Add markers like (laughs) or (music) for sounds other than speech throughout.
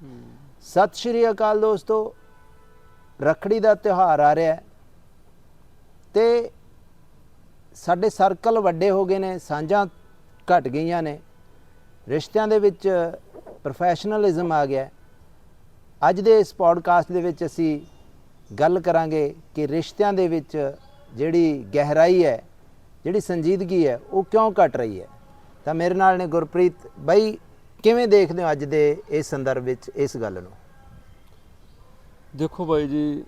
ਸਤਿ ਸ਼੍ਰੀ ਅਕਾਲ ਦੋਸਤੋ, ਰੱਖੜੀ ਦਾ ਤਿਉਹਾਰ ਆ ਰਿਹਾ ਹੈ ਤੇ ਸਾਡੇ ਸਰਕਲ ਵੱਡੇ ਹੋ ਗਏ ਨੇ, ਸਾਂਝਾਂ ਘਟ ਗਈਆਂ ਨੇ, ਰਿਸ਼ਤਿਆਂ ਦੇ ਵਿੱਚ ਪ੍ਰੋਫੈਸ਼ਨਲਿਜ਼ਮ ਆ ਗਿਆ ਅੱਜ ਦੇ ਇਸ ਪੋਡਕਾਸਟ ਦੇ ਵਿੱਚ ਅਸੀਂ ਗੱਲ ਕਰਾਂਗੇ ਕਿ ਰਿਸ਼ਤਿਆਂ ਦੇ ਵਿੱਚ ਜਿਹੜੀ ਗਹਿਰਾਈ ਹੈ, ਜਿਹੜੀ ਸੰਜੀਦਗੀ ਹੈ, ਉਹ ਕਿਉਂ ਘਟ ਰਹੀ ਹੈ। ਤਾਂ ਮੇਰੇ ਨਾਲ ਨੇ ਗੁਰਪ੍ਰੀਤ ਬਾਈ ਕਿਵੇਂ ਦੇਖਦੇ ਹੋ ਅੱਜ ਦੇ ਇਸ ਸੰਦਰਭ ਵਿੱਚ ਇਸ ਗੱਲ ਨੂੰ? ਦੇਖੋ ਬਾਈ ਜੀ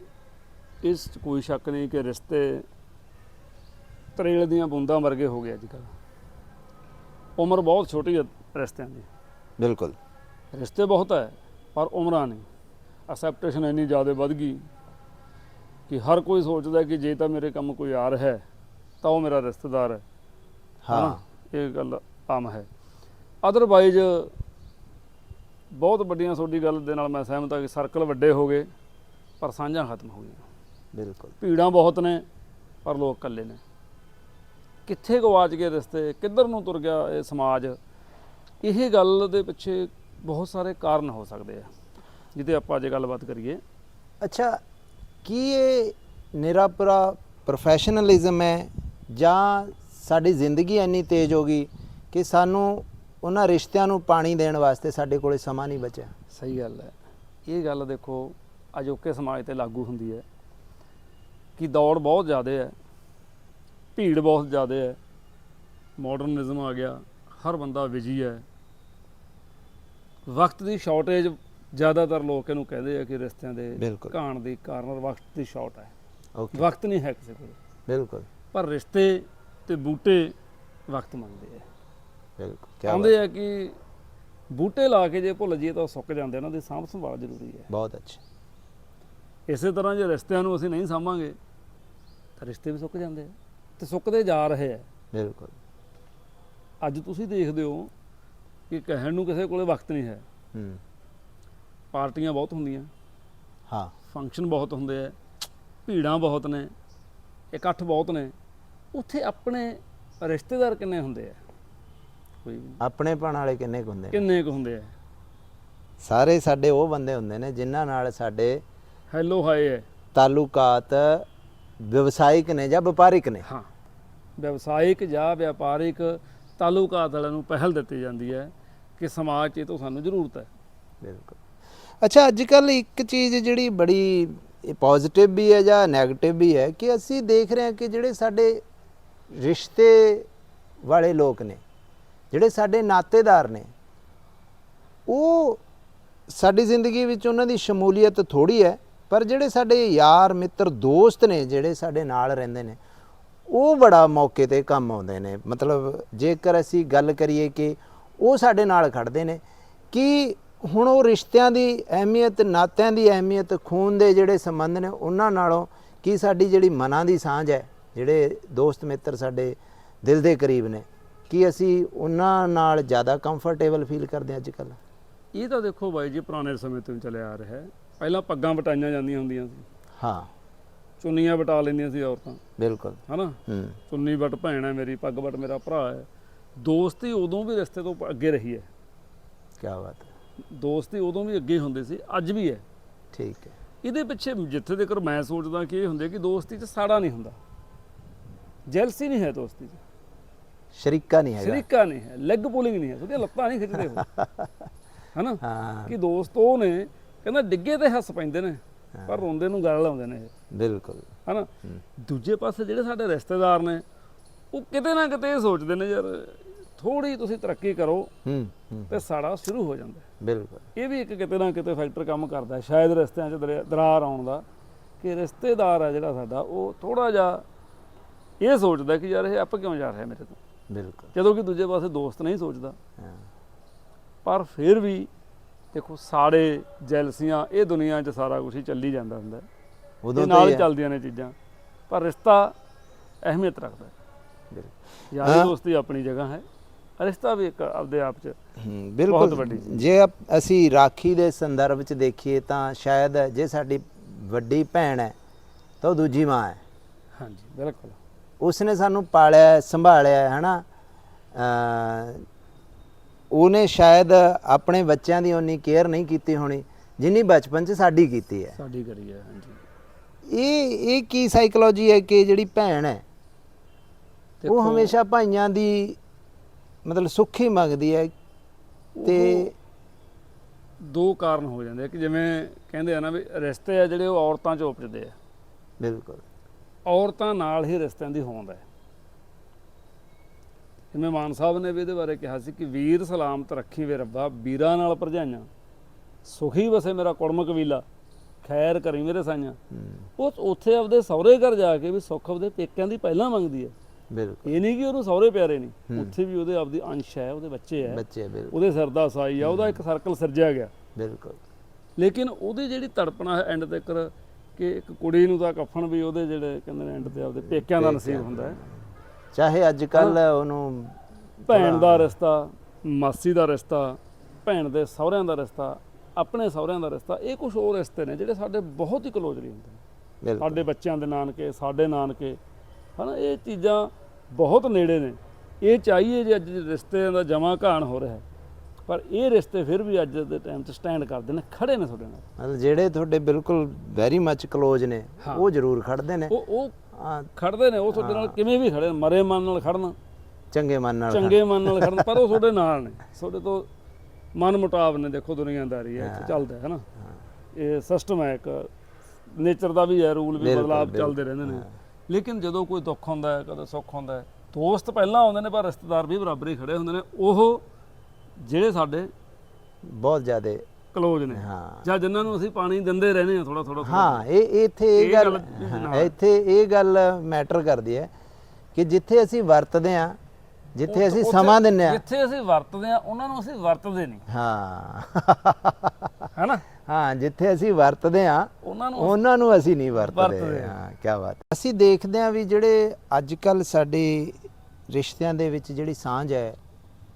ਇਸ 'ਚ ਕੋਈ ਸ਼ੱਕ ਨਹੀਂ ਕਿ ਰਿਸ਼ਤੇ ਤਰੇਲ ਦੀਆਂ ਬੂੰਦਾਂ ਵਰਗੇ ਹੋ ਗਏ ਅੱਜ ਕੱਲ੍ਹ ਉਮਰ ਬਹੁਤ ਛੋਟੀ ਹੈ ਰਿਸ਼ਤਿਆਂ ਦੀ। ਬਿਲਕੁਲ। ਰਿਸ਼ਤੇ ਬਹੁਤ ਹੈ ਪਰ ਉਮਰਾਂ ਨਹੀਂ। ਅਸੈਪਟੇਸ਼ਨ ਇੰਨੀ ਜ਼ਿਆਦਾ ਵੱਧ ਗਈ ਕਿ ਹਰ ਕੋਈ ਸੋਚਦਾ ਕਿ ਜੇ ਤਾਂ ਮੇਰੇ ਕੰਮ ਕੋਈ ਆ ਰਿਹਾ ਹੈ ਤਾਂ ਉਹ ਮੇਰਾ ਰਿਸ਼ਤੇਦਾਰ ਹੈ। ਹਾਂ? ਇਹ ਗੱਲ ਆਮ ਹੈ। ਅਦਰਵਾਈਜ਼ ਬਹੁਤ ਵੱਡੀਆਂ ਤੁਹਾਡੀ ਗੱਲ ਦੇ ਨਾਲ ਮੈਂ ਸਹਿਮਤ ਹਾਂ ਕਿ ਸਰਕਲ ਵੱਡੇ ਹੋ ਗਏ ਪਰ ਸਾਂਝਾਂ ਖਤਮ ਹੋ ਗਈਆਂ। ਬਿਲਕੁਲ। ਭੀੜਾਂ ਬਹੁਤ ਨੇ ਪਰ ਲੋਕ ਇਕੱਲੇ ਨੇ। ਕਿੱਥੇ ਗਵਾਚ ਗਏ ਰਿਸ਼ਤੇ ਕਿੱਧਰ ਨੂੰ ਤੁਰ ਗਿਆ ਇਹ ਸਮਾਜ? ਇਹ ਗੱਲ ਦੇ ਪਿੱਛੇ ਬਹੁਤ ਸਾਰੇ ਕਾਰਨ ਹੋ ਸਕਦੇ ਆ ਜਿਹਦੇ ਆਪਾਂ ਅੱਜ ਗੱਲਬਾਤ ਕਰੀਏ। ਅੱਛਾ ਕੀ ਇਹ ਨਿਰਾਪਰਾ ਪ੍ਰੋਫੈਸ਼ਨਲਿਜ਼ਮ ਹੈ ਜਾਂ ਸਾਡੀ ਜ਼ਿੰਦਗੀ ਇੰਨੀ ਤੇਜ਼ ਹੋ ਗਈ ਕਿ ਸਾਨੂੰ ਉਹਨਾਂ ਰਿਸ਼ਤਿਆਂ ਨੂੰ ਪਾਣੀ ਦੇਣ ਵਾਸਤੇ ਸਾਡੇ ਕੋਲੇ ਸਮਾਂ ਨਹੀਂ ਬਚਿਆ। ਸਹੀ ਗੱਲ ਹੈ। ਇਹ ਗੱਲ ਦੇਖੋ ਅਜੋਕੇ ਸਮਾਜ ਤੇ ਲਾਗੂ ਹੁੰਦੀ ਹੈ ਕਿ ਦੌੜ ਬਹੁਤ ਜ਼ਿਆਦਾ ਹੈ ਭੀੜ ਬਹੁਤ ਜ਼ਿਆਦਾ ਹੈ ਮਾਡਰਨਿਜ਼ਮ ਆ ਗਿਆ ਹਰ ਬੰਦਾ ਬਿਜ਼ੀ ਹੈ। ਵਕਤ ਦੀ ਸ਼ਾਰਟੇਜ ਜ਼ਿਆਦਾਤਰ ਲੋਕ ਇਹਨੂੰ ਕਹਿੰਦੇ ਆ ਕਿ ਰਿਸ਼ਤਿਆਂ ਦੇ ਬਿਲਕੁਲ। ਘਾਣ ਦੀ ਕਾਰਨ ਵਕਤ ਦੀ ਸ਼ਾਰਟ ਹੈ। ਓਕੇ ਵਕਤ ਨਹੀਂ ਹੈ ਕਿਸੇ ਕੋਲ। ਬਿਲਕੁਲ। ਪਰ ਰਿਸ਼ਤੇ ਤੇ ਬੂਟੇ ਵਕਤ ਮੰਗਦੇ ਆ। ਬਿਲਕੁਲ ਕੀ ਕਹਿੰਦੇ ਆ ਕਿ ਬੂਟੇ ਲਾ ਕੇ ਜੇ ਭੁੱਲ ਜਾਈਏ ਤਾਂ ਉਹ ਸੁੱਕ ਜਾਂਦੇ ਉਹਨਾਂ ਦੀ ਸਾਂਭ ਸੰਭਾਲ ਜ਼ਰੂਰੀ ਹੈ। ਬਹੁਤ ਅੱਛਾ। ਇਸੇ ਤਰ੍ਹਾਂ ਜੇ ਰਿਸ਼ਤਿਆਂ ਨੂੰ ਅਸੀਂ ਨਹੀਂ ਸਾਂਭਾਂਗੇ ਤਾਂ ਰਿਸ਼ਤੇ ਵੀ ਸੁੱਕ ਜਾਂਦੇ ਆ ਤੇ ਸੁੱਕਦੇ ਜਾ ਰਹੇ ਆ। ਬਿਲਕੁਲ। ਅੱਜ ਤੁਸੀਂ ਦੇਖਦੇ ਹੋ ਕਿ ਕਹਿਣ ਨੂੰ ਕਿਸੇ ਕੋਲੇ ਵਕਤ ਨਹੀਂ ਹੈ। ਹੂੰ। ਪਾਰਟੀਆਂ ਬਹੁਤ ਹੁੰਦੀਆਂ। ਹਾਂ। ਫੰਕਸ਼ਨ ਬਹੁਤ ਹੁੰਦੇ ਆ ਭੀੜਾਂ ਬਹੁਤ ਨੇ ਇਕੱਠ ਬਹੁਤ ਨੇ। ਉੱਥੇ ਆਪਣੇ ਰਿਸ਼ਤੇਦਾਰ ਕਿੰਨੇ ਹੁੰਦੇ ਆ? ਕੋਈ ਵੀ। ਆਪਣੇ ਪਣ ਵਾਲੇ ਕਿੰਨੇ ਕੁ ਹੁੰਦੇ ਨੇ? ਕਿੰਨੇ ਕੁ ਹੁੰਦੇ ਆ? ਸਾਰੇ ਸਾਡੇ ਉਹ ਬੰਦੇ ਹੁੰਦੇ ਨੇ ਜਿਨ੍ਹਾਂ ਨਾਲ ਸਾਡੇ ਹੈਲੋ ਹਾਏ ਹੈ। ਤਾਲੁਕਾਤ ਵਿਵਸਾਇਕ ਨੇ ਜਾਂ ਵਪਾਰਿਕ ਨੇ। ਹਾਂ। ਵਿਵਸਾਇਕ ਜਾਂ ਵਪਾਰਿਕ ਤਾਲੁਕਾਤ ਵਾਲਿਆਂ ਨੂੰ ਪਹਿਲ ਦਿੱਤੀ ਜਾਂਦੀ ਹੈ ਕਿ ਸਮਾਜ 'ਚ ਇਹ ਤੋਂ ਸਾਨੂੰ ਜ਼ਰੂਰਤ ਹੈ। ਬਿਲਕੁਲ। ਅੱਛਾ ਅੱਜ ਕੱਲ ਇੱਕ ਚੀਜ਼ ਜਿਹੜੀ ਬੜੀ ਪੋਜ਼ਿਟਿਵ ਵੀ ਹੈ ਜਾਂ 네ਗੇਟਿਵ ਵੀ ਹੈ ਕਿ ਅਸੀਂ ਦੇਖ ਰਹੇ ਹਾਂ ਕਿ ਜਿਹੜੇ ਸਾਡੇ ਰਿਸ਼ਤੇ ਵਾਲੇ ਲੋਕ ਨੇ ਜਿਹੜੇ ਸਾਡੇ ਨਾਤੇਦਾਰ ਨੇ, ਉਹ ਸਾਡੀ ਜ਼ਿੰਦਗੀ ਵਿੱਚ ਉਹਨਾਂ ਦੀ ਸ਼ਮੂਲੀਅਤ ਥੋੜੀ ਹੈ, ਪਰ ਜਿਹੜੇ ਸਾਡੇ ਯਾਰ, ਮਿੱਤਰ, ਦੋਸਤ ਨੇ ਜਿਹੜੇ ਸਾਡੇ ਨਾਲ ਰਹਿੰਦੇ ਨੇ, ਉਹ ਬੜਾ ਮੌਕੇ ਤੇ ਕੰਮ ਆਉਂਦੇ ਨੇ। ਮਤਲਬ ਜੇਕਰ ਅਸੀਂ ਗੱਲ ਕਰੀਏ ਕਿ ਉਹ ਸਾਡੇ ਨਾਲ ਖੜਦੇ ਨੇ, ਕਿ ਹੁਣ ਉਹ ਰਿਸ਼ਤਿਆਂ ਦੀ ਅਹਿਮੀਅਤ, ਨਾਤਿਆਂ ਦੀ ਅਹਿਮੀਅਤ, ਖੂਨ ਦੇ ਜਿਹੜੇ ਸੰਬੰਧ ਨੇ, ਉਹਨਾਂ ਨਾਲੋਂ ਕੀ ਸਾਡੀ ਜਿਹੜੀ ਮਨਾਂ ਦੀ ਸਾਂਝ ਹੈ, ਜਿਹੜੇ ਦੋਸਤ, ਮਿੱਤਰ ਸਾਡੇ ਦਿਲ ਦੇ ਕਰੀਬ ਨੇ ਕੀ ਅਸੀਂ ਉਹਨਾਂ ਨਾਲ ਜ਼ਿਆਦਾ ਕੰਫਰਟੇਬਲ ਫੀਲ ਕਰਦੇ ਅੱਜ ਕੱਲ੍ਹ ਇਹ ਤਾਂ ਦੇਖੋ ਬਾਈ ਜੀ ਪੁਰਾਣੇ ਸਮੇਂ ਤੋਂ ਚੱਲਿਆ ਆ ਰਿਹਾ ਹੈ। ਪਹਿਲਾਂ ਪੱਗਾਂ ਵਟਾਈਆਂ ਜਾਂਦੀਆਂ ਹੁੰਦੀਆਂ ਸੀ। ਹਾਂ। ਚੁੰਨੀਆਂ ਵਟਾ ਲੈਂਦੀਆਂ ਸੀ ਔਰਤਾਂ। ਬਿਲਕੁਲ। ਹਨਾ? ਚੁੰਨੀ ਵਟ ਭੈਣ ਹੈ ਮੇਰੀ ਪੱਗ ਵਟ ਮੇਰਾ ਭਰਾ ਹੈ। ਦੋਸਤੀ ਉਦੋਂ ਵੀ ਰਿਸ਼ਤੇ ਤੋਂ ਅੱਗੇ ਰਹੀ ਹੈ। ਕੀ ਬਾਤ ਹੈ। ਦੋਸਤੀ ਉਦੋਂ ਵੀ ਅੱਗੇ ਹੁੰਦੀ ਸੀ ਅੱਜ ਵੀ ਹੈ। ਠੀਕ ਹੈ। ਇਹਦੇ ਪਿੱਛੇ ਜਿੱਥੇ ਤੱਕ ਮੈਂ ਸੋਚਦਾ ਕਿ ਇਹ ਹੁੰਦੇ ਕਿ ਦੋਸਤੀ 'ਚ ਸਾੜਾ ਨਹੀਂ ਹੁੰਦਾ। ਜੈਲਸੀ ਨਹੀਂ ਹੈ ਦੋਸਤੀ 'ਚ। ਸ਼ਰੀਕਾ ਨਹੀਂ ਹੈਗਾ। ਸ਼ਰੀਕਾ ਨਹੀਂ ਹੈ ਲੈਗ ਪੁਲਿੰਗ ਨਹੀਂ ਹੈ ਉਹਦੀਆਂ ਲੱਤਾਂ ਨਹੀਂ ਖਿੱਚਦੇ ਹੋ (laughs) ਹਨਾ? ਹਾਂ। ਕਿ ਦੋਸਤ ਉਹ ਨੇ ਕਹਿੰਦਾ ਡਿੱਗੇ ਤੇ ਹੱਸ ਪੈਂਦੇ ਨੇ ਪਰ ਰੋਂਦੇ ਨੂੰ ਗੱਲ ਲਾਉਂਦੇ ਨੇ ਬਿਲਕੁਲ। ਹਨਾ? ਦੂਜੇ ਪਾਸੇ ਜਿਹੜੇ ਸਾਡੇ ਰਿਸ਼ਤੇਦਾਰ ਨੇ ਉਹ ਕਿਤੇ ਨਾ ਕਿਤੇ ਇਹ ਸੋਚਦੇ ਨੇ ਯਾਰ ਥੋੜੀ ਤੁਸੀਂ ਤਰੱਕੀ ਕਰੋ ਹੂੰ ਤੇ ਸਾੜਾ ਸ਼ੁਰੂ ਹੋ ਜਾਂਦਾ। ਬਿਲਕੁਲ। ਇਹ ਵੀ ਇੱਕ ਕਿਤੇ ਨਾ ਕਿਤੇ ਫੈਕਟਰ ਕੰਮ ਕਰਦਾ ਸ਼ਾਇਦ ਰਿਸ਼ਤਿਆਂ 'ਚ ਦਰਾਰ ਆਉਣ ਦਾ ਕਿ ਰਿਸ਼ਤੇਦਾਰ ਆ ਜਿਹੜਾ ਸਾਡਾ ਉਹ ਥੋੜਾ ਜਿਹਾ ਇਹ ਸੋਚਦਾ ਕਿ ਯਾਰ ਇਹ ਅੱਪ ਕਿਉਂ ਜਾ ਰਿਹਾ ਮੇਰੇ ਤੋਂ? ਬਿਲਕੁਲ ਜਦੋਂ ਕਿ ਦੂਜੇ ਪਾਸੇ ਦੋਸਤ ਨਹੀਂ ਸੋਚਦਾ ਪਰ ਫਿਰ ਵੀ ਦੇਖੋ ਸਾੜੇ ਜੈਲਸੀਆਂ ਇਹ ਦੁਨੀਆ 'ਚ ਸਾਰਾ ਕੁਝ ਹੀ ਚੱਲੀ ਜਾਂਦਾ ਹੁੰਦਾ। ਉਦੋਂ ਨਾਲ। ਚੱਲਦੀਆਂ ਨੇ ਚੀਜ਼ਾਂ ਪਰ ਰਿਸ਼ਤਾ ਅਹਿਮੀਅਤ ਰੱਖਦਾ ਹੈ। ਯਾਰੀ ਹਾਂ। ਦੋਸਤੀ ਆਪਣੀ ਜਗ੍ਹਾ ਹੈ ਰਿਸ਼ਤਾ ਵੀ ਇੱਕ ਆਪਦੇ ਆਪ 'ਚ ਬਿਲਕੁਲ। ਜੇ ਅਸੀਂ ਰਾਖੀ ਦੇ ਸੰਦਰਭ ਚ ਦੇਖੀਏ ਤਾਂ ਸ਼ਾਇਦ ਜੇ ਸਾਡੀ ਵੱਡੀ ਭੈਣ ਹੈ ਤਾਂ ਉਹ ਦੂਜੀ ਮਾਂ ਹੈ ਹਾਂਜੀ ਬਿਲਕੁਲ ਉਸਨੇ ਸਾਨੂੰ ਪਾਲਿਆ ਸੰਭਾਲਿਆ ਹੈ, ਹਨਾ? ਅ ਉਹਨੇ ਸ਼ਾਇਦ ਆਪਣੇ ਬੱਚਿਆਂ ਦੀ ਉਨੀ ਕੇਅਰ ਨਹੀਂ ਕੀਤੀ ਹੋਣੀ ਜਿੰਨੀ ਬਚਪਨ 'ਚ ਸਾਡੀ ਕੀਤੀ ਹੈ। ਸਾਡੀ ਕਰੀ ਹੈ ਹਾਂਜੀ। ਇਹ ਇਹ ਕੀ ਸਾਈਕੋਲੋਜੀ ਹੈ ਕਿ ਜਿਹੜੀ ਭੈਣ ਹੈ ਉਹ ਹਮੇਸ਼ਾ ਭਾਈਆਂ ਦੀ ਮਤਲਬ ਸੁੱਖ ਹੀ ਮੰਗਦੀ ਹੈ ਤੇ ਦੋ ਕਾਰਨ ਹੋ ਜਾਂਦੇ ਕਿ ਜਿਵੇਂ ਕਹਿੰਦੇ ਆ ਨਾ ਵੀ ਰਿਸ਼ਤੇ ਆ ਜਿਹੜੇ ਉਹ ਔਰਤਾਂ 'ਚ ਉਪਜਦੇ ਆ। ਬਿਲਕੁਲ। ਔਰਤਾਂ ਨਾਲ ਹੀ ਰਿਸ਼ਤਿਆਂ ਦੀ ਹੋਂਦ ਹੈ। ਜਿਵੇਂ ਮਾਨ ਸਾਹਿਬ ਨੇ ਵੀ ਇਹਦੇ ਬਾਰੇ ਕਿਹਾ ਸੀ ਕਿ ਵੀਰ ਸਲਾਮਤ ਰੱਖੀ ਵੇ ਰੱਬਾ ਵੀਰਾਂ ਨਾਲ ਭਰਜਾਈਆਂ। ਸੁਖੀ ਵਸੇ ਮੇਰਾ ਕੁੜਮ ਕਬੀਲਾ ਖੈਰ ਕਰੀ ਮੇਰੇ ਸਾਈਆਂ। ਉਹ ਉੱਥੇ ਆਪਦੇ ਸਹੁਰੇ ਘਰ ਜਾ ਕੇ ਵੀ ਸੁੱਖ ਆਪਦੇ ਪੇਕਿਆਂ ਦੀ ਪਹਿਲਾਂ ਮੰਗਦੀ ਹੈ। ਬਿਲਕੁਲ। ਇਹ ਨਹੀਂ ਕਿ ਉਹਨੂੰ ਸਹੁਰੇ ਪਿਆਰੇ ਨਹੀਂ। ਉੱਥੇ ਵੀ ਉਹਦੇ ਆਪਦੀ ਅੰਸ਼ ਹੈ ਉਹਦੇ ਬੱਚੇ ਹੈ। ਬੱਚੇ ਬਿਲਕੁਲ। ਉਹਦੇ ਸਿਰ ਦਾ ਸਾਈ ਆ ਉਹਦਾ ਇੱਕ ਸਰਕਲ ਸਿਰਜਿਆ ਗਿਆ। ਬਿਲਕੁਲ। ਲੇਕਿਨ ਉਹਦੀ ਜਿਹੜੀ ਤੜਪਣਾ ਹੈ ਐਂਡ ਤੱਕ ਕਿ ਇੱਕ ਕੁੜੀ ਨੂੰ ਤਾਂ ਕਫਨ ਵੀ ਉਹਦੇ ਜਿਹੜੇ ਕਹਿੰਦੇ ਨੇ ਐਂਡ ਤੇ ਆਪਦੇ ਪੇਕਿਆਂ ਦਾ ਨਸੀਬ ਹੁੰਦਾ ਹੈ। ਚਾਹੇ ਅੱਜ ਕੱਲ ਉਹਨੂੰ ਭੈਣ ਦਾ ਰਿਸ਼ਤਾ ਮਾਸੀ ਦਾ ਰਿਸ਼ਤਾ ਭੈਣ ਦੇ ਸਹੁਰਿਆਂ ਦਾ ਰਿਸ਼ਤਾ ਆਪਣੇ ਸਹੁਰਿਆਂ ਦਾ ਰਿਸ਼ਤਾ ਇਹ ਕੁਝ ਹੋਰ ਰਿਸ਼ਤੇ ਨੇ ਜਿਹੜੇ ਸਾਡੇ ਬਹੁਤ ਹੀ ਕਲੋਜ਼ਲੀ ਹੁੰਦੇ ਨੇ। ਸਾਡੇ ਬੱਚਿਆਂ ਦੇ ਨਾਨਕੇ ਸਾਡੇ ਨਾਨਕੇ ਹਨਾ ਇਹ ਚੀਜ਼ਾਂ ਬਹੁਤ ਨੇੜੇ ਨੇ। ਇਹ ਚਾਹੀਏ ਜੇ ਅੱਜ ਰਿਸ਼ਤਿਆਂ ਦਾ ਜਮਾ ਘਾਣ ਹੋ ਰਿਹਾ ਹੈ। ਪਰ ਇਹ ਰਿਸ਼ਤੇ ਫਿਰ ਵੀ ਅੱਜ ਦੇ ਟਾਈਮ 'ਚ ਸਟੈਂਡ ਕਰਦੇ ਨੇ ਖੜੇ ਨੇ ਤੁਹਾਡੇ ਨਾਲ। ਮਤਲਬ ਜਿਹੜੇ ਤੁਹਾਡੇ ਬਿਲਕੁਲ ਵੈਰੀ ਮੱਚ ক্লোਜ਼ ਨੇ। ਉਹ ਜ਼ਰੂਰ ਖੜਦੇ ਨੇ। ਉਹ ਖੜਦੇ ਨੇ ਉਹ ਤੁਹਾਡੇ ਨਾਲ ਕਿਵੇਂ ਵੀ ਖੜੇ ਮਰੇ ਮਨ ਨਾਲ ਖੜਨ। ਚੰਗੇ ਮਨ ਨਾਲ ਚੰਗੇ ਮਨ ਨਾਲ ਖੜਨ ਪਰ ਉਹ ਤੁਹਾਡੇ (laughs) ਨਾਲ ਨੇ। ਤੁਹਾਡੇ ਤੋਂ ਮਨ ਮੁਟਾਵ ਨੇ ਦੇਖੋ ਦੁਨੀਆਦਾਰੀ ਹੈ ਚੱਲਦਾ ਹੈ ਨਾ? ਇਹ ਸਿਸਟਮ ਹੈ ਇੱਕ। ਨੇਚਰ ਦਾ ਵੀ ਹੈ ਰੂਲ ਵੀ ਬਦਲਾਅ ਚੱਲਦੇ ਰਹਿੰਦੇ ਨੇ। ਲੇਕਿਨ ਜਦੋਂ ਕੋਈ ਦੁੱਖ ਹੁੰਦਾ ਹੈ ਕਦੇ ਸੁੱਖ ਹੁੰਦਾ ਹੈ ਦੋਸਤ ਪਹਿਲਾਂ ਆਉਂਦੇ ਨੇ ਪਰ ਰਿਸ਼ਤੇਦਾਰ ਵੀ ਬਰਾਬਰ ਹੀ ਖੜੇ ਹੁੰਦੇ ਨੇ। ਉਹ ਜਿਹੜੇ ਸਾਡੇ ਬਹੁਤ ਜ਼ਿਆਦਾ ਕਲੋਜ਼ ਨੇ। ਹਾਂ। ਜਾਂ ਜਿਨ੍ਹਾਂ ਨੂੰ ਅਸੀਂ ਪਾਣੀ ਦਿੰਦੇ ਰਹਿੰਦੇ ਹਾਂ ਥੋੜਾ ਥੋੜਾ ਹਾਂ ਇਹ ਇੱਥੇ ਇਹ ਗੱਲ। ਇੱਥੇ ਇਹ ਗੱਲ ਮੈਟਰ ਕਰਦੀ ਹੈ ਕਿ ਜਿੱਥੇ ਅਸੀਂ ਵਰਤਦੇ ਆ ਜਿੱਥੇ ਅਸੀਂ ਸਮਾਂ ਦਿੰਨੇ ਆ ਜਿੱਥੇ ਅਸੀਂ ਵਰਤਦੇ ਆ ਉਹਨਾਂ ਨੂੰ ਅਸੀਂ ਵਰਤਦੇ ਨਹੀਂ। ਹਾਂ। ਹੈਨਾ? ਹਾਂ ਜਿੱਥੇ ਅਸੀਂ ਵਰਤਦੇ ਆ ਉਹਨਾਂ ਨੂੰ ਉਹਨਾਂ ਨੂੰ ਅਸੀਂ ਨਹੀਂ ਵਰਤਦੇ। ਹਾਂ। ਕੀ ਬਾਤ ਅਸੀਂ ਦੇਖਦੇ ਆ ਵੀ ਜਿਹੜੇ ਅੱਜ ਕੱਲ ਸਾਡੇ ਰਿਸ਼ਤਿਆਂ ਦੇ ਵਿੱਚ ਜਿਹੜੀ ਸਾਂਝ ਹੈ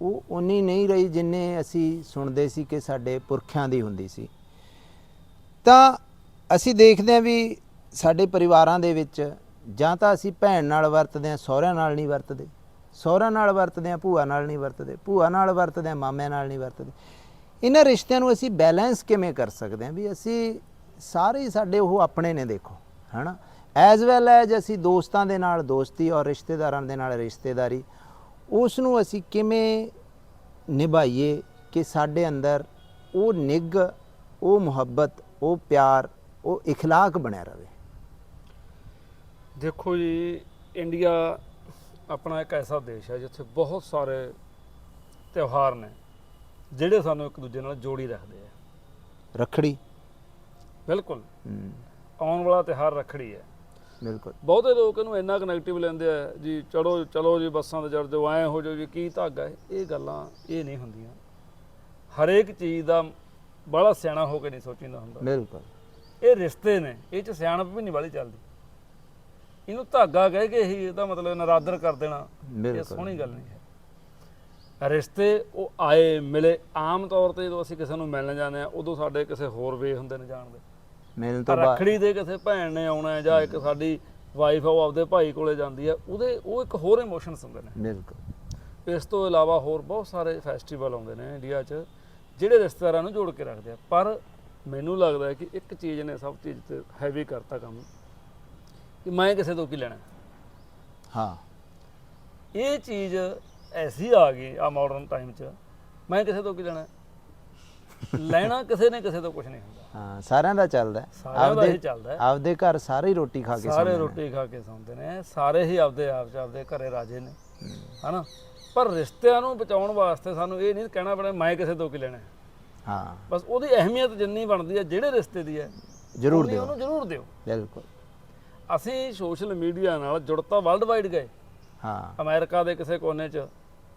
ਉਹ ਉਨੀ ਨਹੀਂ ਰਹੀ ਜਿੰਨੇ ਅਸੀਂ ਸੁਣਦੇ ਸੀ ਕਿ ਸਾਡੇ ਪੁਰਖਿਆਂ ਦੀ ਹੁੰਦੀ ਸੀ। ਤਾਂ ਅਸੀਂ ਦੇਖਦੇ ਹਾਂ ਵੀ ਸਾਡੇ ਪਰਿਵਾਰਾਂ ਦੇ ਵਿੱਚ ਜਾਂ ਤਾਂ ਅਸੀਂ ਭੈਣ ਨਾਲ ਵਰਤਦੇ ਹਾਂ, ਸਹੁਰਿਆਂ ਨਾਲ ਨਹੀਂ ਵਰਤਦੇ। ਸਹੁਰਿਆਂ ਨਾਲ ਵਰਤਦੇ ਹਾਂ, ਭੂਆ ਨਾਲ ਨਹੀਂ ਵਰਤਦੇ। ਭੂਆ ਨਾਲ ਵਰਤਦੇ ਹਾਂ, ਮਾਮਿਆਂ ਨਾਲ ਨਹੀਂ ਵਰਤਦੇ। ਇਹਨਾਂ ਰਿਸ਼ਤਿਆਂ ਨੂੰ ਅਸੀਂ ਬੈਲੈਂਸ ਕਿਵੇਂ ਕਰ ਸਕਦੇ ਹਾਂ ਵੀ ਅਸੀਂ ਸਾਰੇ ਹੀ ਸਾਡੇ ਉਹ ਆਪਣੇ ਨੇ ਦੇਖੋ, ਹਨਾ? ਐਜ਼ ਵੈਲ ਐਜ ਅਸੀਂ ਦੋਸਤਾਂ ਦੇ ਨਾਲ ਦੋਸਤੀ ਔਰ ਰਿਸ਼ਤੇਦਾਰਾਂ ਦੇ ਨਾਲ ਰਿਸ਼ਤੇਦਾਰੀ ਉਸ ਨੂੰ ਅਸੀਂ ਕਿਵੇਂ ਨਿਭਾਈਏ ਕਿ ਸਾਡੇ ਅੰਦਰ ਉਹ ਨਿੱਘ ਉਹ ਮੁਹੱਬਤ ਉਹ ਪਿਆਰ ਉਹ اخلاق ਬਣਿਆ ਰਵੇ ਦੇਖੋ ਜੀ ਇੰਡੀਆ ਆਪਣਾ ਇੱਕ ਐਸਾ ਦੇਸ਼ ਹੈ ਜਿੱਥੇ ਬਹੁਤ ਸਾਰੇ ਤਿਉਹਾਰ ਨੇ ਜਿਹੜੇ ਸਾਨੂੰ ਇੱਕ ਦੂਜੇ ਨਾਲ ਜੋੜੀ ਰੱਖਦੇ ਆ ਰੱਖੜੀ ਬਿਲਕੁਲ ਹਮ, ਆਉਣ ਵਾਲਾ ਤਿਉਹਾਰ ਰੱਖੜੀ ਹੈ ਬਿਲਕੁਲ। ਬਹੁਤੇ ਲੋਕ ਇਹਨੂੰ ਇੰਨਾ ਕਨੈਕਟਿਵ ਲੈਂਦੇ ਆ ਜੀ ਚੜੋ ਚਲੋ ਜੀ ਬੱਸਾਂ ਤੇ ਚੜ ਜਾਓ ਐ ਹੋ ਜਾਓ ਜੀ ਕੀ ਧਾਗਾ ਹੈ? ਇਹ ਗੱਲਾਂ ਇਹ ਨਹੀਂ ਹੁੰਦੀਆਂ। ਹਰੇਕ ਚੀਜ਼ ਦਾ ਬੜਾ ਸਿਆਣਾ ਹੋ ਕੇ ਨਹੀਂ ਸੋਚੀਦਾ ਹੁੰਦਾ। ਬਿਲਕੁਲ। ਇਹ ਰਿਸ਼ਤੇ ਨੇ ਇਹ ਚ ਸਿਆਣਪ ਵੀ ਨਹੀਂ ਵਾਲੀ ਚੱਲਦੀ। ਇਹਨੂੰ ਧਾਗਾ ਕਹਿ ਕੇ ਹੀ ਇਹਦਾ ਮਤਲਬ ਨਰਾਦਰ ਕਰ ਦੇਣਾ ਇਹ ਸੋਹਣੀ ਗੱਲ ਨਹੀਂ ਹੈ। ਰਿਸ਼ਤੇ ਉਹ ਆਏ ਮਿਲੇ ਆਮ ਤੌਰ ਤੇ ਜਦੋਂ ਅਸੀਂ ਕਿਸੇ ਨੂੰ ਮਿਲਣ ਜਾਂਦੇ ਆ ਉਦੋਂ ਸਾਡੇ ਕਿਸੇ ਹੋਰ ਵੇ ਹੁੰਦੇ ਨੇ ਜਾਣਦੇ ਮਿਲਣ ਤੋਂ ਬਾਅਦ ਰੱਖੜੀ ਦੇ ਕਿਸੇ ਭੈਣ ਨੇ ਆਉਣਾ ਜਾਂ ਇੱਕ ਸਾਡੀ ਵਾਈਫ ਆ ਉਹ ਆਪਦੇ ਭਾਈ ਕੋਲੇ ਜਾਂਦੀ ਹੈ ਉਹਦੇ ਉਹ ਇੱਕ ਹੋਰ ਇਮੋਸ਼ਨਸ ਹੁੰਦੇ ਨੇ। ਬਿਲਕੁਲ। ਇਸ ਤੋਂ ਇਲਾਵਾ ਹੋਰ ਬਹੁਤ ਸਾਰੇ ਫੈਸਟੀਵਲ ਆਉਂਦੇ ਨੇ ਇੰਡੀਆ 'ਚ ਜਿਹੜੇ ਰਿਸ਼ਤੇਦਾਰਾਂ ਨੂੰ ਜੋੜ ਕੇ ਰੱਖਦੇ ਆ। ਪਰ ਮੈਨੂੰ ਲੱਗਦਾ ਹੈ ਕਿ ਇੱਕ ਚੀਜ਼ ਨੇ ਸਭ ਚੀਜ਼ ਤੇ ਹੈਵੀ ਕਰਤਾ ਕੰਮ ਕਿ ਮੈਂ ਕਿਸੇ ਤੋਂ ਕੀ ਲੈਣਾ ਹਾਂ? ਇਹ ਚੀਜ਼ ਐਸੀ ਆ ਗਈ ਆ ਮਾਡਰਨ ਟਾਈਮ 'ਚ ਮੈਂ ਕਿਸੇ ਤੋਂ ਕੀ ਲੈਣਾ ਲੈਣਾ ਕਿਸੇ ਨੇ ਕਿਸੇ ਤੋਂ ਕੁਝ ਨਹੀਂ ਹੁੰਦਾ। ਹਾਂ ਸਾਰਿਆਂ ਦਾ ਚੱਲਦਾ। ਸਾਰਿਆਂ ਦਾ ਹੀ ਚੱਲਦਾ। ਆਪਦੇ ਘਰ ਸਾਰੇ ਹੀ ਰੋਟੀ ਖਾ ਕੇ ਸਾਰੇ ਸੌਂਦੇ। ਰੋਟੀ ਖਾ ਕੇ ਸੌਂਦੇ ਨੇ ਸਾਰੇ ਹੀ ਆਪਦੇ ਆਪ ਚ ਆਪਦੇ ਘਰੇ ਰਾਜੇ ਨੇ। ਹਨਾ? ਪਰ ਰਿਸ਼ਤਿਆਂ ਨੂੰ ਬਚਾਉਣ ਵਾਸਤੇ ਸਾਨੂੰ ਇਹ ਨਹੀਂ ਕਹਿਣਾ ਪੈਣਾ ਮੈਂ ਕਿਸੇ ਤੋਂ ਕੀ ਲੈਣਾ ਹੈ। ਬਸ ਉਹਦੀ ਅਹਿਮੀਅਤ ਜਿੰਨੀ ਬਣਦੀ ਹੈ ਜਿਹੜੇ ਰਿਸ਼ਤੇ ਦੀ ਹੈ ਜ਼ਰੂਰ ਦਿਓ। ਉਹਨੂੰ ਜ਼ਰੂਰ ਦਿਓ। ਬਿਲਕੁਲ। ਅਸੀਂ ਸੋਸ਼ਲ ਮੀਡੀਆ ਨਾਲ ਜੁੜਤਾ ਵਰਲਡ ਵਾਈਡ ਗਏ। ਹਾਂ। ਅਮਰੀਕਾ ਦੇ ਕਿਸੇ ਕੋਨੇ 'ਚ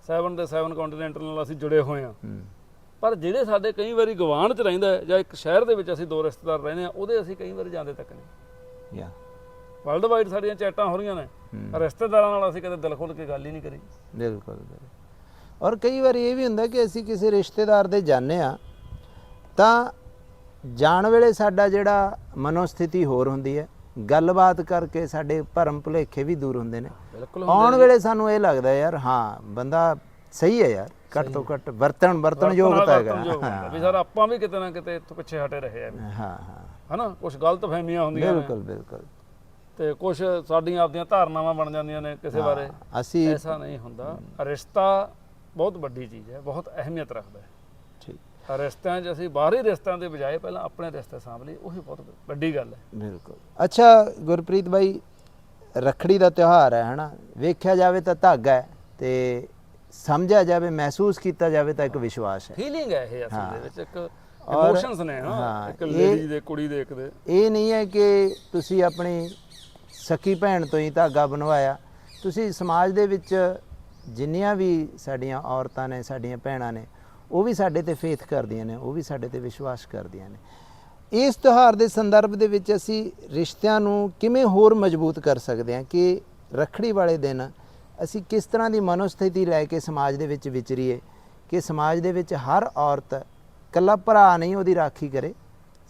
7 ਦੇ 7 ਕੰਟੀਨੈਂਟ ਨਾਲ ਅਸੀਂ ਜੁੜੇ ਹੋਏ ਹੂੰ। ਪਰ ਜਿਹੜੇ ਸਾਡੇ ਕਈ ਵਾਰੀ ਗਵਾਂਢ 'ਚ ਰਹਿੰਦਾ ਹੈ ਜਾਂ ਇੱਕ ਸ਼ਹਿਰ ਦੇ ਵਿੱਚ ਅਸੀਂ ਦੋ ਰਿਸ਼ਤੇਦਾਰ ਰਹਿੰਦੇ ਆ ਉਹਦੇ ਅਸੀਂ ਕਈ ਵਾਰੀ ਜਾਂਦੇ ਤੱਕ ਨਹੀਂ। ਯਾ ਵਰਲਡ ਵਾਈਡ ਸਾਡੀਆਂ ਚੈਟਾਂ ਹੋ ਰਹੀਆਂ ਨੇ। ਹੂੰ। ਰਿਸ਼ਤੇਦਾਰਾਂ ਨਾਲ ਅਸੀਂ ਕਦੇ ਦਿਲ ਖੋਲ ਕੇ ਗੱਲ ਹੀ ਨਹੀਂ ਕਰੀ। ਬਿਲਕੁਲ। ਔਰ ਕਈ ਵਾਰ ਇਹ ਵੀ ਹੁੰਦਾ ਕਿ ਅਸੀਂ ਕਿਸੇ ਰਿਸ਼ਤੇਦਾਰ ਦੇ ਜਾਂਦੇ ਆ ਤਾਂ ਜਾਣ ਵੇਲੇ ਸਾਡਾ ਜਿਹੜਾ ਮਨੋਸਥਿਤੀ ਹੋਰ ਹੁੰਦੀ ਹੈ। ਗੱਲਬਾਤ ਕਰਕੇ ਸਾਡੇ ਭਰਮ ਭੁਲੇਖੇ ਵੀ ਦੂਰ ਹੁੰਦੇ ਨੇ। ਆਉਣ ਵੇਲੇ ਸਾਨੂੰ ਇਹ ਲੱਗਦਾ ਯਾਰ ਹਾਂ ਬੰਦਾ ਸਹੀ ਹੈ ਯਾਰ। ਘੱਟ ਤੋਂ ਘੱਟ ਵਰਤਣ ਵਰਤਣ ਯੋਗ ਤਾਂ ਹੈਗਾ। ਵੀ ਸਰ ਆਪਾਂ ਵੀ ਕਿਤੇ ਨਾ ਕਿਤੇ ਇੱਥੋਂ ਪਿੱਛੇ ਹਟੇ ਰਹੇ ਆ। ਹਾਂ ਹਾਂ। ਹਨਾ? ਕੁਝ ਗਲਤ ਫਹਿਮੀਆਂ ਹੁੰਦੀਆਂ ਨੇ। ਬਿਲਕੁਲ ਬਿਲਕੁਲ। ਤੇ ਕੁਝ ਸਾਡੀਆਂ ਆਪਦੀਆਂ ਧਾਰਨਾਵਾਂ ਬਣ ਜਾਂਦੀਆਂ ਨੇ ਕਿਸੇ ਬਾਰੇ। ਅਸੀਂ ਐਸਾ ਨਹੀਂ ਹੁੰਦਾ। ਰਿਸ਼ਤਾ ਬਹੁਤ ਵੱਡੀ ਚੀਜ਼ ਹੈ ਬਹੁਤ ਅਹਿਮੀਅਤ ਰੱਖਦਾ ਹੈ। ਠੀਕ। ਰਿਸ਼ਤਿਆਂ 'ਚ ਅਸੀਂ ਬਾਹਰੀ ਰਿਸ਼ਤਿਆਂ ਦੇ ਬਜਾਏ ਪਹਿਲਾਂ ਆਪਣੇ ਰਿਸ਼ਤੇ ਸਾਂਭ ਲਈ ਉਹੀ ਬਹੁਤ ਵੱਡੀ ਗੱਲ ਹੈ। ਬਿਲਕੁਲ। ਅੱਛਾ ਗੁਰਪ੍ਰੀਤ ਬਾਈ ਰੱਖੜੀ ਦਾ ਤਿਉਹਾਰ ਹੈ ਹਨਾ? ਵੇਖਿਆ ਜਾਵੇ ਤਾਂ ਧਾਗਾ ਤੇ ਸਮਝਿਆ ਜਾਵੇ ਮਹਿਸੂਸ ਕੀਤਾ ਜਾਵੇ ਤਾਂ ਇੱਕ ਵਿਸ਼ਵਾਸ ਹੈ। ਫੀਲਿੰਗ ਹੈ ਇਹ ਅਸਲ ਦੇ। ਵਿੱਚ ਇੱਕ ਇਮੋਸ਼ਨਸ ਨੇ ਹਾਂ, ਇੱਕ ਲੇਡੀ ਦੇ ਕੁੜੀ ਦੇ ਇੱਕ ਦੇ। ਇਹ ਨਹੀਂ ਹੈ ਕਿ ਤੁਸੀਂ ਆਪਣੀ ਸਕੀ ਭੈਣ ਤੋਂ ਹੀ ਧਾਗਾ ਬਣਵਾਇਆ। ਤੁਸੀਂ ਸਮਾਜ ਦੇ ਵਿੱਚ ਜਿੰਨੀਆਂ ਵੀ ਸਾਡੀਆਂ ਔਰਤਾਂ ਨੇ ਸਾਡੀਆਂ ਭੈਣਾਂ ਨੇ ਉਹ ਵੀ ਸਾਡੇ ਤੇ ਫੇਥ ਕਰਦੀਆਂ ਨੇ ਉਹ ਵੀ ਸਾਡੇ ਤੇ ਵਿਸ਼ਵਾਸ ਕਰਦੀਆਂ ਨੇ। ਇਸ ਤਿਉਹਾਰ ਦੇ ਸੰਦਰਭ ਦੇ ਵਿੱਚ ਅਸੀਂ ਰਿਸ਼ਤਿਆਂ ਨੂੰ ਕਿਵੇਂ ਹੋਰ ਮਜ਼ਬੂਤ ਕਰ ਸਕਦੇ ਹਾਂ ਕਿ ਰੱਖੜੀ ਵਾਲੇ ਦਿਨ ਅਸੀਂ ਕਿਸ ਤਰ੍ਹਾਂ ਦੀ ਮਨੋਸਥਿਤੀ ਲੈ ਕੇ ਸਮਾਜ ਦੇ ਵਿੱਚ ਵਿਚਰੀਏ ਕਿ ਸਮਾਜ ਦੇ ਵਿੱਚ ਹਰ ਔਰਤ ਇਕੱਲਾ ਭਰਾ ਨਹੀਂ ਉਹਦੀ ਰਾਖੀ ਕਰੇ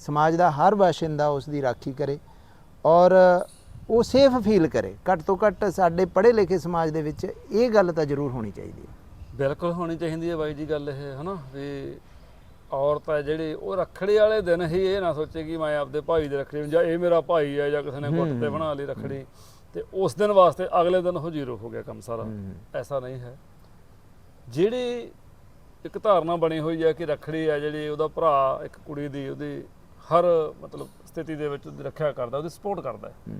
ਸਮਾਜ ਦਾ ਹਰ ਬਾਸ਼ਿੰਦਾ ਉਸ ਦੀ ਰਾਖੀ ਕਰੇ ਔਰ ਉਹ ਸੇਫ ਫੀਲ ਕਰੇ। ਘੱਟ ਤੋਂ ਘੱਟ ਸਾਡੇ ਪੜ੍ਹੇ ਲਿਖੇ ਸਮਾਜ ਦੇ ਵਿੱਚ ਇਹ ਗੱਲ ਤਾਂ ਜ਼ਰੂਰ ਹੋਣੀ ਚਾਹੀਦੀ ਹੈ। ਬਿਲਕੁਲ ਹੋਣੀ ਚਾਹੀਦੀ ਹੈ ਬਾਈ ਜੀ ਗੱਲ ਇਹ ਹਨਾ? ਵੀ ਔਰਤ ਹੈ ਜਿਹੜੀ ਉਹ ਰੱਖੜੀ ਵਾਲੇ ਦਿਨ ਹੀ ਇਹ ਨਾ ਸੋਚੇ ਕਿ ਮੈਂ ਆਪਦੇ ਭਾਈ ਦੇ ਰੱਖੜੀ ਜਾਂ ਇਹ ਮੇਰਾ ਭਾਈ ਹੈ ਜਾਂ ਕਿਸੇ ਨੇ ਗੁੱਟ ਤੇ ਬਣਾ ਲਈ ਰੱਖੜੀ। ਤੇ ਉਸ ਦਿਨ ਵਾਸਤੇ ਅਗਲੇ ਦਿਨ ਉਹ ਜ਼ੀਰੋ ਹੋ ਗਿਆ ਕੰਮ ਸਾਰਾ। ਐਸਾ ਨਹੀਂ ਹੈ। ਜਿਹੜੀ ਇੱਕ ਧਾਰਨਾ ਬਣੀ ਹੋਈ ਹੈ ਕਿ ਰੱਖੜੀ ਹੈ ਜਿਹੜੀ ਉਹਦਾ ਭਰਾ ਇੱਕ ਕੁੜੀ ਦੀ ਉਹਦੀ ਹਰ ਮਤਲਬ ਸਥਿਤੀ ਦੇ ਵਿੱਚ ਉਹਦੀ ਰੱਖਿਆ ਕਰਦਾ ਉਹਦੀ ਸਪੋਰਟ ਕਰਦਾ ਹੈ।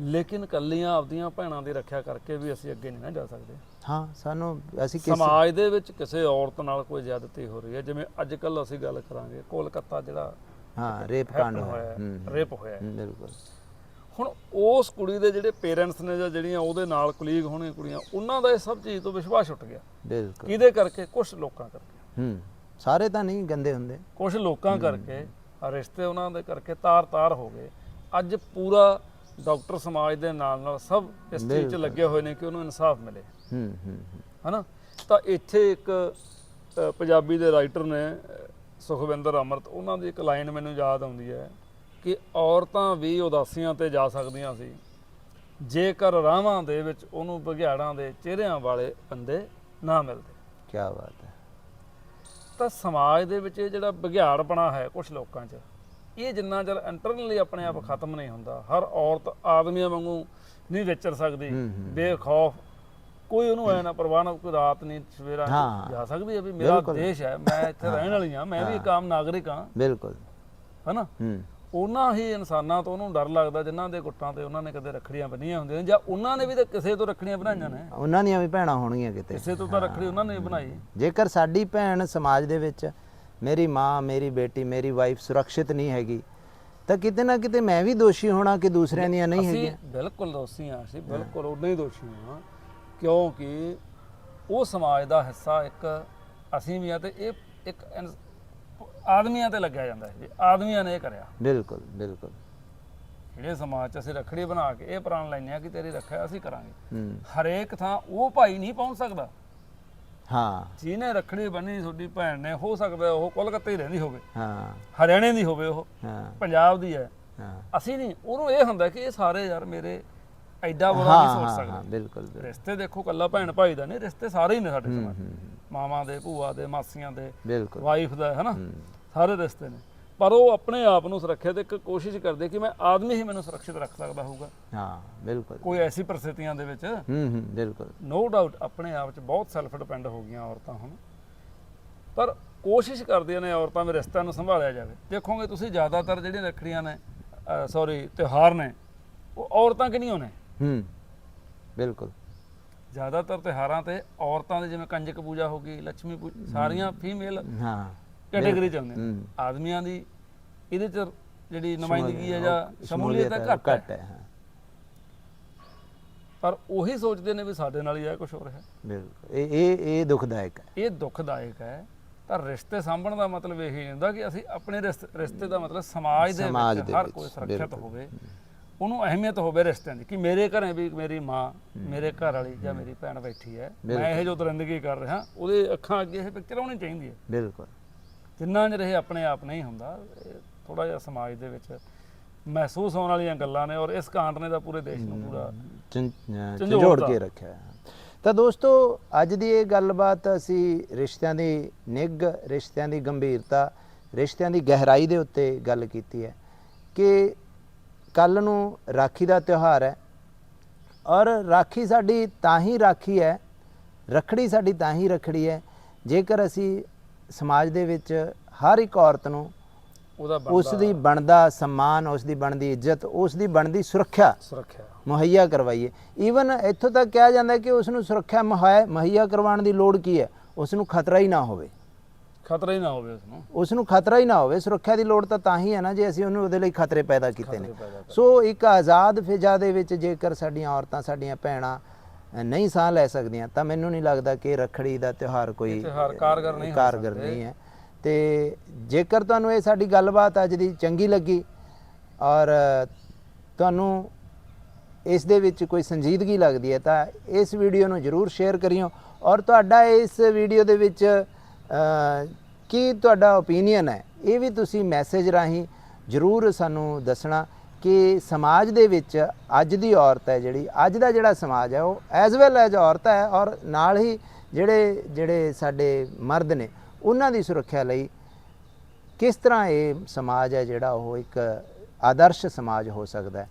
ਲੇਕਿਨ ਕੱਲੀਆਂ ਆਪਦੀਆਂ ਭੈਣਾਂ ਦੀ ਰੱਖਿਆ ਕਰਕੇ ਵੀ ਅਸੀਂ ਅੱਗੇ ਨਹੀਂ ਨਾ ਜਾ ਸਕਦੇ। ਹਾਂ ਸਾਨੂੰ ਅਸੀਂ ਕਿਸ ਸਮਾਜ ਦੇ ਵਿੱਚ ਕਿਸੇ ਔਰਤ ਨਾਲ ਕੋਈ ਜ਼ਿਆਦਤੀ ਹੋ ਰਹੀ ਹੈ। ਜਿਵੇਂ ਅੱਜ ਕੱਲ ਅਸੀਂ ਗੱਲ ਕਰਾਂਗੇ ਕੋਲਕਾਤਾ ਜਿਹੜਾ ਹਾਂ ਰੇਪ ਕਾਂਡ ਹੋਇਆ। ਰੇਪ ਹੋਇਆ ਬਿਲਕੁਲ। ਹੁਣ ਉਸ ਕੁੜੀ ਦੇ ਜਿਹੜੇ ਪੇਰੈਂਟਸ ਨੇ ਜਾਂ ਜਿਹੜੀਆਂ ਉਹਦੇ ਨਾਲ ਕੁਲੀਗ ਹੋਣੀਆਂ ਕੁੜੀਆਂ ਉਹਨਾਂ ਦਾ ਇਹ ਸਭ ਚੀਜ਼ ਤੋਂ ਵਿਸ਼ਵਾਸ ਉੱਠ ਗਿਆ। ਬਿਲਕੁਲ। ਕਿਹਦੇ ਕਰਕੇ? ਕੁਝ ਲੋਕਾਂ ਕਰਕੇ। ਹੂੰ ਸਾਰੇ ਤਾਂ ਨਹੀਂ ਗੰਦੇ ਹੁੰਦੇ। ਕੁਝ ਲੋਕਾਂ ਕਰਕੇ ਰਿਸ਼ਤੇ ਉਹਨਾਂ ਦੇ ਕਰਕੇ ਤਾਰ-ਤਾਰ ਹੋ ਗਏ। ਅੱਜ ਪੂਰਾ ਡਾਕਟਰ ਸਮਾਜ ਦੇ ਨਾਲ ਨਾਲ ਸਭ ਇਸ ਚੀਜ਼ 'ਚ। ਲੱਗੇ ਹੋਏ ਨੇ ਕਿ ਉਹਨੂੰ ਇਨਸਾਫ ਮਿਲੇ। ਹੂੰ ਹੂੰ। ਹਨਾ? ਤਾਂ ਇੱਥੇ ਇੱਕ ਅ, ਪੰਜਾਬੀ ਦੇ ਰਾਈਟਰ ਨੇ ਸੁਖਵਿੰਦਰ ਅਮਰਤ ਉਹਨਾਂ ਦੀ ਇੱਕ ਲਾਈਨ ਮੈਨੂੰ ਯਾਦ ਆਉਂਦੀ ਹੈ। ਕਿ ਔਰਤਾਂ ਵੀ ਉਦਾਸੀਆਂ ਤੇ ਜਾ ਸਕਦੀਆਂ ਸੀ। ਜੇਕਰ ਰਾਹਾਂ ਦੇ ਵਿੱਚ ਉਹਨੂੰ ਬਘਿਆੜਾਂ ਦੇ ਚਿਹਰਿਆਂ ਵਾਲੇ ਬੰਦੇ ਨਾ ਮਿਲਦੇ। ਕੀ ਬਾਤ ਹੈ। ਤਾਂ ਸਮਾਜ ਦੇ ਵਿੱਚ ਇਹ ਜਿਹੜਾ ਬਘਿਆੜਪਣਾ ਹੈ ਕੁਝ ਲੋਕਾਂ 'ਚ ਇਹ ਜਿੰਨਾ ਚਿਰ ਇੰਟਰਨਲੀ ਆਪਣੇ ਆਪ ਖਤਮ ਨਹੀਂ ਹੁੰਦਾ ਹਰ ਔਰਤ ਆਦਮੀਆਂ ਵਾਂਗੂ ਨਹੀਂ ਵਿਚਰ ਸਕਦੀ। ਬੇਖੌਫ ਕੋਈ ਉਹਨੂੰ ਐ ਨਾ ਪਰਵਾਹ ਨਾ ਕੋਈ ਰਾਤ ਨਹੀਂ ਸਵੇਰਾ ਜਾ ਸਕਦੀ ਹੈ ਵੀ ਮੇਰਾ। ਦੇਸ਼ ਹੈ ਮੈਂ ਇੱਥੇ ਰਹਿਣ ਵਾਲੀ ਹਾਂ ਮੈਂ ਵੀ ਇੱਕ ਆਮ ਨਾਗਰਿਕ ਹਾਂ। ਬਿਲਕੁਲ। ਹਨਾ? ਹੂੰ। ਉਹਨਾਂ ਹੀ ਇਨਸਾਨਾਂ ਤੋਂ ਉਹਨੂੰ ਡਰ ਲੱਗਦਾ ਜਿਨ੍ਹਾਂ ਦੇ ਗੁੱਟਾਂ ਤੇ ਉਹਨਾਂ ਨੇ ਕਦੇ ਰੱਖੜੀਆਂ ਬੰਨੀਆਂ ਹੁੰਦੀਆਂ ਨੇ ਜਾਂ ਉਹਨਾਂ ਨੇ ਵੀ ਤਾਂ ਕਿਸੇ ਤੋਂ ਰੱਖੜੀਆਂ ਬਣਾਈਆਂ ਨੇ। ਉਹਨਾਂ ਦੀਆਂ ਵੀ ਭੈਣਾਂ ਹੋਣਗੀਆਂ ਕਿਤੇ। ਕਿਸੇ ਤੋਂ ਤਾਂ ਰੱਖੜੀ ਉਹਨਾਂ ਨੇ ਬਣਾਈ। ਜੇਕਰ ਸਾਡੀ ਭੈਣ ਸਮਾਜ ਦੇ ਵਿੱਚ ਮੇਰੀ ਮਾਂ ਮੇਰੀ ਬੇਟੀ ਮੇਰੀ ਵਾਈਫ ਸੁਰੱਖਿਅਤ ਨਹੀਂ ਹੈਗੀ ਤਾਂ ਕਿਤੇ ਨਾ ਕਿਤੇ ਮੈਂ ਵੀ ਦੋਸ਼ੀ ਹੋਣਾ ਕਿ ਦੂਸਰਿਆਂ ਦੀਆਂ ਨਹੀਂ ਅਸੀਂ ਹੈਗੀਆਂ? ਬਿਲਕੁਲ ਦੋਸ਼ੀ ਹਾਂ ਅਸੀਂ ਬਿਲਕੁਲ ਉਨੇ ਹੀ ਦੋਸ਼ੀ ਹਾਂ ਕਿਉਂਕਿ ਉਹ ਸਮਾਜ ਦਾ ਹਿੱਸਾ ਇੱਕ ਅਸੀਂ ਵੀ ਆ ਤੇ ਇਹ ਇੱਕ ਇਨਸ- ਆਦਮੀਆਂ ਤੇ ਲੱਗਿਆ ਜਾਂਦਾ ਹੈ ਵੀ ਆਦਮੀਆਂ ਨੇ ਇਹ ਕਰਿਆ। ਬਿਲਕੁਲ ਬਿਲਕੁਲ। ਜਿਹੜੇ ਸਮਾਜ 'ਚ ਅਸੀਂ ਰੱਖੜੀ ਬਣਾ ਕੇ ਇਹ ਪ੍ਰਾਣ ਲੈਂਦੇ ਆ ਕਿ ਤੇਰੀ ਰੱਖਿਆ ਅਸੀਂ ਕਰਾਂਗੇ। ਹੂੰ। ਹਰੇਕ ਥਾਂ ਉਹ ਭਾਈ ਨਹੀਂ ਪਹੁੰਚ ਸਕਦਾ। ਹਾਂ। ਜਿਹਨੇ ਰੱਖੜੀ ਬੰਨੀ ਤੁਹਾਡੀ ਭੈਣ ਨੇ ਹੋ ਸਕਦਾ ਉਹ ਕੋਲਕਾਤਾ ਹੀ ਰਹਿੰਦੀ ਹੋਵੇ। ਹਾਂ। ਹਰਿਆਣੇ ਦੀ ਹੋਵੇ ਉਹ ਹਾਂ। ਪੰਜਾਬ ਦੀ ਹੈ। ਹਾਂ। ਅਸੀਂ ਨਹੀਂ ਉਹਨੂੰ ਇਹ ਹੁੰਦਾ ਕਿ ਇਹ ਸਾਰੇ ਯਾਰ ਮੇਰੇ ਐਡਾ ਹਾਂ ਨਹੀਂ ਸੋਚ ਹਾਂ, ਸਕਦੇ। ਹਾਂ ਬਿਲਕੁਲ ਬਿਲਕੁਲ। ਰਿਸ਼ਤੇ ਦੇਖੋ ਕੱਲਾ ਭੈਣ ਭਾਈ ਦਾ ਨਹੀਂ ਰਿਸ਼ਤੇ ਸਾਰੇ ਹੀ ਨੇ ਸਾਡੇ ਸਮਾਜ। ਹੂੰ, ਮਾਵਾਂ ਦੇ ਭੂਆ ਦੇ ਮਾਸੀਆਂ ਦੇ ਬਿਲਕੁਲ। ਵਾਈਫ ਦਾ ਹੂੰ, ਸਾਰੇ ਰਸਤੇ ਨੇ। ਪਰ ਉਹ ਆਪਣੇ ਆਪ ਨੂੰ ਸੁਰੱਖਿਅਤ ਇੱਕ ਕੋਸ਼ਿਸ਼ ਕਰਦੇ ਕਿ ਮੈਂ ਆਦਮੀ ਹੀ ਮੈਨੂੰ ਸੁਰੱਖਿਅਤ ਰੱਖ ਸਕਦਾ ਹੋਊਗਾ। ਹਾਂ ਬਿਲਕੁਲ। ਕੋਈ ਐਸੀ ਪਰਿਸਥਿਤੀਆਂ ਦੇ ਵਿੱਚ ਹੂੰ ਹੂੰ ਬਿਲਕੁਲ। ਨੋ ਡਾਊਟ ਆਪਣੇ ਆਪ 'ਚ ਬਹੁਤ ਸੈਲਫ ਡਿਪੈਂਡ ਹੋ ਗਈਆਂ ਔਰਤਾਂ ਹੁਣ। ਪਰ ਕੋਸ਼ਿਸ਼ ਕਰਦੀਆਂ ਨੇ ਔਰਤਾਂ ਦੇ ਰਿਸ਼ਤਿਆਂ ਨੂੰ ਸੰਭਾਲਿਆ ਜਾਵੇ। ਦੇਖੋਗੇ ਤੁਸੀਂ ਜ਼ਿਆਦਾਤਰ ਜਿਹੜੀਆਂ ਰੱਖੜੀਆਂ ਨੇ ਸੌਰੀ ਤਿਉਹਾਰ ਨੇ ਉਹ ਔਰਤਾਂ ਕਿੰਨੀਆਂ ਨੇ? ਹੂੰ ਬਿਲਕੁਲ। ਜ਼ਿਆਦਾਤਰ ਤਿਹਾਰਾਂ ਤੇ ਔਰਤਾਂ ਦੇ ਜਿਵੇਂ ਕੰਜਕ ਪੂਜਾ ਹੋ ਗਈ ਲక్ష్ਮੀ ਪੂਜਾ ਸਾਰੀਆਂ ਫੀਮੇਲ ਹਾਂ। ਕੈਟਾਗਰੀ ਚ ਆਉਂਦੀਆਂ ਨੇ ਹੂੰ। ਆਦਮੀਆਂ ਦੀ ਇਹਦੇ ਚ ਜਿਹੜੀ ਨੁਮਾਇੰਦਗੀ ਹੈ ਜਾਂ ਸ਼ਮੂਲੀਅਤ ਹੈ ਹੈ, ਘੱਟ ਹੈ। ਹੈ ਹਾਂ। ਪਰ ਉਹੀ ਸੋਚਦੇ ਨੇ ਵੀ ਸਾਡੇ ਨਾਲ ਹੀ ਇਹ ਕੁਝ ਹੋ। ਰਿਹਾ ਬਿਲਕੁਲ। ਇਹ ਇਹ ਇਹ ਦੁਖਦਾਇਕ ਹੈ। ਇਹ ਦੁਖਦਾਇਕ ਹੈ। ਤਾਂ ਰਿਸ਼ਤੇ ਸਾਂਭਣ ਦਾ ਮਤਲਬ ਇਹ ਨਹੀਂ ਹੁੰਦਾ ਕਿ ਅਸੀਂ ਆਪਣੇ ਰਿਸ਼ਤੇ ਦਾ ਮਤਲਬ ਸਮਾਜ ਦੇ ਵਿੱਚ ਹਰ ਕੋਈ ਸੁਰੱਖਿਅਤ। ਹੋਵੇ ਉਹਨੂੰ ਅਹਿਮੀਅਤ ਹੋਵੇ ਰਿਸ਼ਤਿਆਂ ਦੀ ਕਿ ਮੇਰੇ ਘਰੇ ਵੀ ਮੇਰੀ ਮਾਂ ਮੇਰੇ ਘਰ ਵਾਲੀ ਜਾਂ ਮੇਰੀ ਭੈਣ ਬੈਠੀ ਹੈ। ਮੈਂ ਇਹ ਜੋ ਦਰਿੰਦਗੀ ਕਰ ਰਿਹਾ ਉਹਦੇ ਅੱਖਾਂ ਅੱਗੇ ਇਹ ਪਿਕਚਰ ਆਉਣੀ ਚਾਹੀਦੀ ਹੈ ਬਿਲਕੁਲ। ਜਿੰਨਾ ਚ ਰਹੇ ਆਪਣੇ ਆਪ ਨਹੀਂ ਹੁੰਦਾ ਥੋੜਾ ਜਿਹਾ ਸਮਾਜ ਦੇ ਵਿੱਚ ਮਹਿਸੂਸ ਹੋਣ ਵਾਲੀਆਂ ਗੱਲਾਂ ਨੇ ਔਰ ਇਸ ਕਾਂਡ ਨੇ ਤਾਂ ਪੂਰੇ ਦੇਸ਼ ਨੂੰ ਪੂਰਾ ਝੰਜੋੜ। ਕੇ ਰੱਖਿਆ ਹੈ ਤਾਂ ਦੋਸਤੋ ਅੱਜ ਦੀ ਇਹ ਗੱਲਬਾਤ ਅਸੀਂ ਰਿਸ਼ਤਿਆਂ ਦੀ ਨਿੱਘ ਰਿਸ਼ਤਿਆਂ ਦੀ ਗੰਭੀਰਤਾ ਰਿਸ਼ਤਿਆਂ ਦੀ ਗਹਿਰਾਈ ਦੇ ਉੱਤੇ ਗੱਲ ਕੀਤੀ ਹੈ ਕਿ ਕੱਲ ਨੂੰ ਰਾਖੀ ਦਾ ਤਿਉਹਾਰ ਹੈ ਔਰ ਰਾਖੀ ਸਾਡੀ ਤਾਂ ਹੀ ਰਾਖੀ ਹੈ ਰਖੜੀ ਸਾਡੀ ਤਾਂ ਹੀ ਰਖੜੀ ਹੈ ਜੇਕਰ ਅਸੀਂ ਸਮਾਜ ਦੇ ਵਿੱਚ ਹਰ ਇੱਕ ਔਰਤ ਨੂੰ ਉਹਦਾ ਉਸ ਦੀ ਬਣਦਾ ਸਨਮਾਨ ਉਸ ਦੀ ਬਣਦੀ ਇੱਜ਼ਤ ਉਸ ਦੀ ਬਣਦੀ ਸੁਰੱਖਿਆ ਸੁਰੱਖਿਆ। ਮੁਹੱਈਆ ਕਰਵਾਈਏ। ਈਵਨ ਇੱਥੋਂ ਤੱਕ ਕਿਹਾ ਜਾਂਦਾ ਕਿ ਉਸ ਨੂੰ ਸੁਰੱਖਿਆ ਮੁਹੱਈਆ ਮੁਹੱਈਆ ਕਰਵਾਉਣ ਦੀ ਲੋੜ ਕੀ ਹੈ? ਉਸ ਨੂੰ ਖਤਰਾ ਹੀ ਨਾ ਹੋਵੇ। ਖਤਰਾ ਹੀ ਨਾ ਹੋਵੇ ਉਸ ਨੂੰ ਉਸ ਨੂੰ ਖਤਰਾ ਹੀ ਨਾ ਹੋਵੇ। ਸੁਰੱਖਿਆ ਦੀ ਲੋੜ ਤਾਂ ਤਾਂ ਹੀ ਹੈ ਨਾ ਜੇ ਅਸੀਂ ਉਹਨੂੰ ਉਹਦੇ ਲਈ ਖਤਰੇ ਪੈਦਾ ਕੀਤੇ ਨੇ। ਸੋ ਇੱਕ ਆਜ਼ਾਦ ਫਿਜ਼ਾ ਦੇ ਵਿੱਚ ਜੇਕਰ ਸਾਡੀਆਂ ਔਰਤਾਂ ਸਾਡੀਆਂ ਭੈਣਾਂ ਨਹੀਂ ਸਾਹ ਲੈ ਸਕਦੀਆਂ ਤਾਂ ਮੈਨੂੰ ਨਹੀਂ ਲੱਗਦਾ ਕਿ ਰੱਖੜੀ ਦਾ ਤਿਉਹਾਰ ਕੋਈ ਤਿਉਹਾਰ ਕਾਰਗਰ ਨਹੀਂ ਹੋ ਕਾਰਗਰ ਨਹੀਂ ਹੈ। ਤੇ ਜੇਕਰ ਤੁਹਾਨੂੰ ਇਹ ਸਾਡੀ ਗੱਲਬਾਤ ਅੱਜ ਦੀ ਚੰਗੀ ਲੱਗੀ ਔਰ ਤੁਹਾਨੂੰ ਇਸ ਦੇ ਵਿੱਚ ਕੋਈ ਸੰਜੀਦਗੀ ਲੱਗਦੀ ਹੈ ਤਾਂ ਇਸ ਵੀਡੀਓ ਨੂੰ ਜਰੂਰ ਸ਼ੇਅਰ ਕਰਿਓ ਔਰ ਤੁਹਾਡਾ ਇਸ ਵੀਡੀਓ ਦੇ ਵਿੱਚ ਕੀ ਤੁਹਾਡਾ ਓਪੀਨੀਅਨ ਹੈ ਇਹ ਵੀ ਤੁਸੀਂ ਮੈਸੇਜ ਰਾਹੀਂ ਜਰੂਰ ਸਾਨੂੰ ਦੱਸਣਾ। ਕਿ ਸਮਾਜ ਦੇ ਵਿੱਚ ਅੱਜ ਦੀ ਔਰਤ ਹੈ ਜਿਹੜੀ ਅੱਜ ਦਾ ਜਿਹੜਾ ਸਮਾਜ ਹੈ ਉਹ ਐਜ਼ ਵੈਲ ਐਜ਼ ਔਰਤ ਹੈ ਔਰ ਨਾਲ ਹੀ ਜਿਹੜੇ ਜਿਹੜੇ ਸਾਡੇ ਮਰਦ ਨੇ ਉਹਨਾਂ ਦੀ ਸੁਰੱਖਿਆ ਲਈ ਕਿਸ ਤਰ੍ਹਾਂ ਇਹ ਸਮਾਜ ਹੈ ਜਿਹੜਾ ਉਹ ਇੱਕ ਆਦਰਸ਼ ਸਮਾਜ ਹੋ ਸਕਦਾ ਹੈ।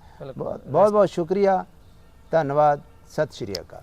ਬਹੁਤ ਬਹੁਤ ਸ਼ੁਕਰੀਆ। ਧੰਨਵਾਦ। ਸਤਿ ਸ਼੍ਰੀ ਅਕਾਲ।